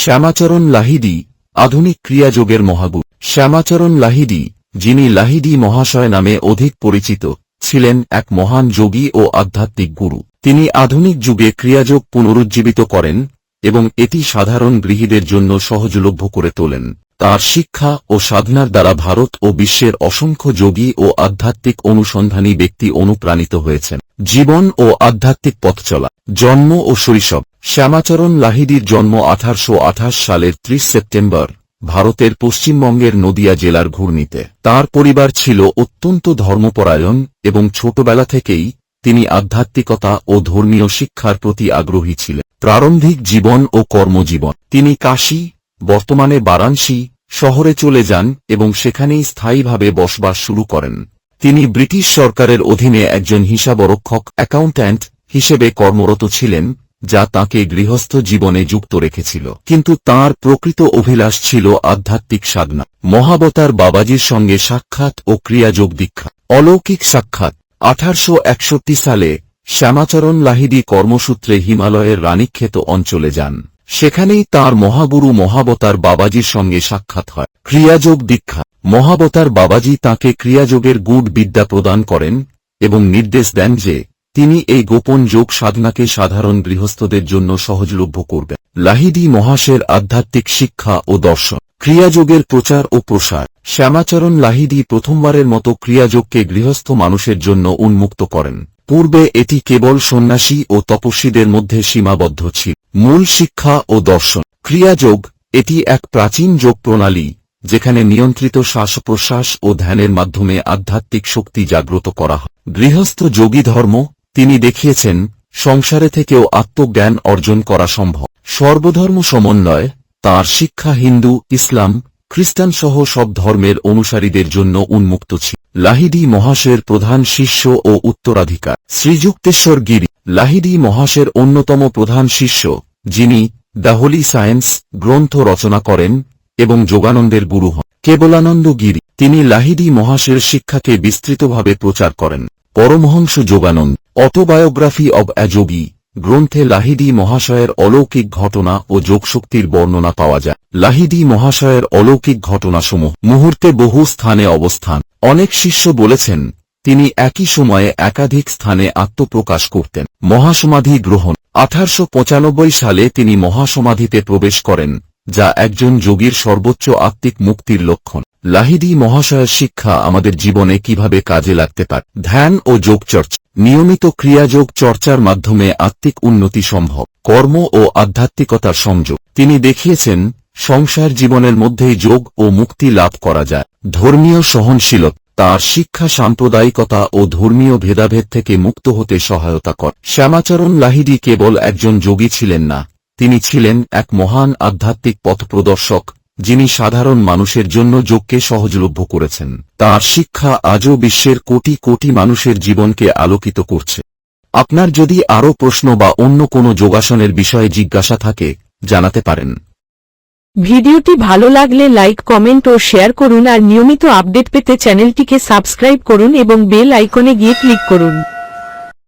শ্যামাচরণ লাহিদি আধুনিক ক্রিয়াযোগের মহাগুরু। শ্যামাচরণ লাহিদি, যিনি লাহিদি মহাশয় নামে অধিক পরিচিত, ছিলেন এক মহান যোগী ও আধ্যাত্মিক গুরু। তিনি আধুনিক যুগে ক্রিয়াযোগ পুনরুজ্জীবিত করেন এবং এটি সাধারণ গৃহীদের জন্য সহজলভ্য করে তোলেন। তার শিক্ষা ও সাধনার দ্বারা ভারত ও বিশ্বের অসংখ্য যোগী ও আধ্যাত্মিক অনুসন্ধানী ব্যক্তি অনুপ্রাণিত হয়েছেন। জীবন ও আধ্যাত্মিক পথ চলা জন্ম ও শৈশব শ্যামাচরণ লাহিদির জন্ম আঠারশো আঠাশ সালের ৩০ সেপ্টেম্বর, ভারতের পশ্চিমবঙ্গের নদিয়া জেলার ঘূর্ণিতে। তার পরিবার ছিল অত্যন্ত ধর্মপরায়ণ এবং ছোটবেলা থেকেই তিনি আধ্যাত্মিকতা ও ধর্মীয় শিক্ষার প্রতি আগ্রহী ছিলেন। প্রারম্ভিক জীবন ও কর্মজীবন। তিনি কাশী, বর্তমানে বারাণসী শহরে চলে যান এবং সেখানেই স্থায়ীভাবে বসবাস শুরু করেন। তিনি ব্রিটিশ সরকারের অধীনে একজন হিসাবরক্ষক অ্যাকাউন্ট্যান্ট হিসেবে কর্মরত ছিলেন যা তাকে গৃহস্থ জীবনে যুক্ত রেখেছিল। কিন্তু তার প্রকৃত অভিলাষ ছিল আধ্যাত্মিক সাধনা। মহাবতার বাবাজির সঙ্গে সাক্ষাৎ ও ক্রিয়াযোগ দীক্ষা। অলৌকিক সাক্ষাৎ, আঠারশো সালে শ্যামাচরণ লাহিদি কর্মসূত্রে হিমালয়ের রানীক্ষেত অঞ্চলে যান। সেখানেই তার মহাগুরু মহাবতার বাবাজির সঙ্গে সাক্ষাৎ হয়। ক্রিয়াযোগ দীক্ষা, মহাবতার বাবাজি তাকে ক্রিয়াযোগের গুড বিদ্যা প্রদান করেন এবং নির্দেশ দেন যে তিনি এই গোপন যোগ সাধনাকে সাধারণ গৃহস্থদের জন্য সহজলভ্য করবেন। লাহিদি মহাশের আধ্যাত্মিক শিক্ষা ও দর্শন, ক্রিয়াযোগের প্রচার ও প্রসার। শ্যামাচরণ লাহিদি প্রথমবারের মতো ক্রিয়াযোগকে গৃহস্থ মানুষের জন্য উন্মুক্ত করেন। পূর্বে এটি কেবল সন্ন্যাসী ও তপস্বীদের মধ্যে সীমাবদ্ধ ছিল। মূল শিক্ষা ও দর্শন। ক্রিয়াযোগ, এটি এক প্রাচীন যোগ প্রণালী, যেখানে নিয়ন্ত্রিত শ্বাস প্রশ্বাস ও ধ্যানের মাধ্যমে আধ্যাত্মিক শক্তি জাগ্রত করা হয়। গৃহস্থ যোগী ধর্ম তিনি দেখিয়েছেন, সংসারে থেকেও আত্মজ্ঞান অর্জন করা সম্ভব। সর্বধর্ম সমন্বয়, তার শিক্ষা হিন্দু, ইসলাম, খ্রিস্টান সহ সব ধর্মের অনুসারীদের জন্য উন্মুক্ত ছিল। লাহিদি মহাশের প্রধান শিষ্য ও উত্তরাধিকার। শ্রীযুক্তেশ্বর গিরি লাহিদি মহাশের অন্যতম প্রধান শিষ্য, যিনি দ্য হোলি সায়েন্স গ্রন্থ রচনা করেন এবং যোগানন্দের গুরু হন। কেবলানন্দ গিরি, তিনি লাহিদি মহাশের শিক্ষাকে বিস্তৃতভাবে প্রচার করেন। Paramahansa Yogananda. Autobiography of a গ্রন্থে লাহিদি মহাশয়ের অলৌকিক ঘটনা ও যোগশক্তির বর্ণনা পাওয়া যায়। লাহিদি মহাশয়ের অলৌকিক ঘটনাসমূহ মুহূর্তে বহু স্থানে অবস্থান। অনেক শিষ্য বলেছেন, তিনি একই সময়ে একাধিক স্থানে আত্মপ্রকাশ করতেন। মহাসমাধি গ্রহণ। আঠারশো পঁচানব্বই সালে তিনি মহাসমাধিতে প্রবেশ করেন, যা একজন যোগীর সর্বোচ্চ আত্মিক মুক্তির লক্ষণ। লাহিদি মহাশয়ের শিক্ষা আমাদের জীবনে কীভাবে কাজে লাগতে পারে? ধ্যান ও যোগচর্চা। নিয়মিত ক্রিয়াযোগ চর্চার মাধ্যমে আত্মিক উন্নতি সম্ভব। কর্ম ও আধ্যাত্মিকতার সংযোগ। তিনি দেখিয়েছেন, সংসার জীবনের মধ্যেই যোগ ও মুক্তি লাভ করা যায়। ধর্মীয় সহনশীলতা তার শিক্ষা সাম্প্রদায়িকতা ও ধর্মীয় ভেদাভেদ থেকে মুক্ত হতে সহায়তা কর। শ্যামাচরণ লাহিদি কেবল একজন যোগী ছিলেন না, তিনি ছিলেন এক মহান আধ্যাত্মিক পথপ্রদর্শক। যিনি সাধারণ মানুষের জন্য যোগকে সহজলভ্য করেছেন, তার শিক্ষা আজও বিশ্বের কোটি কোটি মানুষের জীবনকে আলোকিত করছে। আপনার যদি আরও প্রশ্ন বা অন্য কোনো যোগাসনের বিষয়ে জিজ্ঞাসা থাকে, জানাতে পারেন। ভিডিওটি ভালো লাগলে লাইক, কমেন্ট ও শেয়ার করুন আর নিয়মিত আপডেট পেতে চ্যানেলটিকে সাবস্ক্রাইব করুন এবং বেল আইকনে গিয়ে ক্লিক করুন।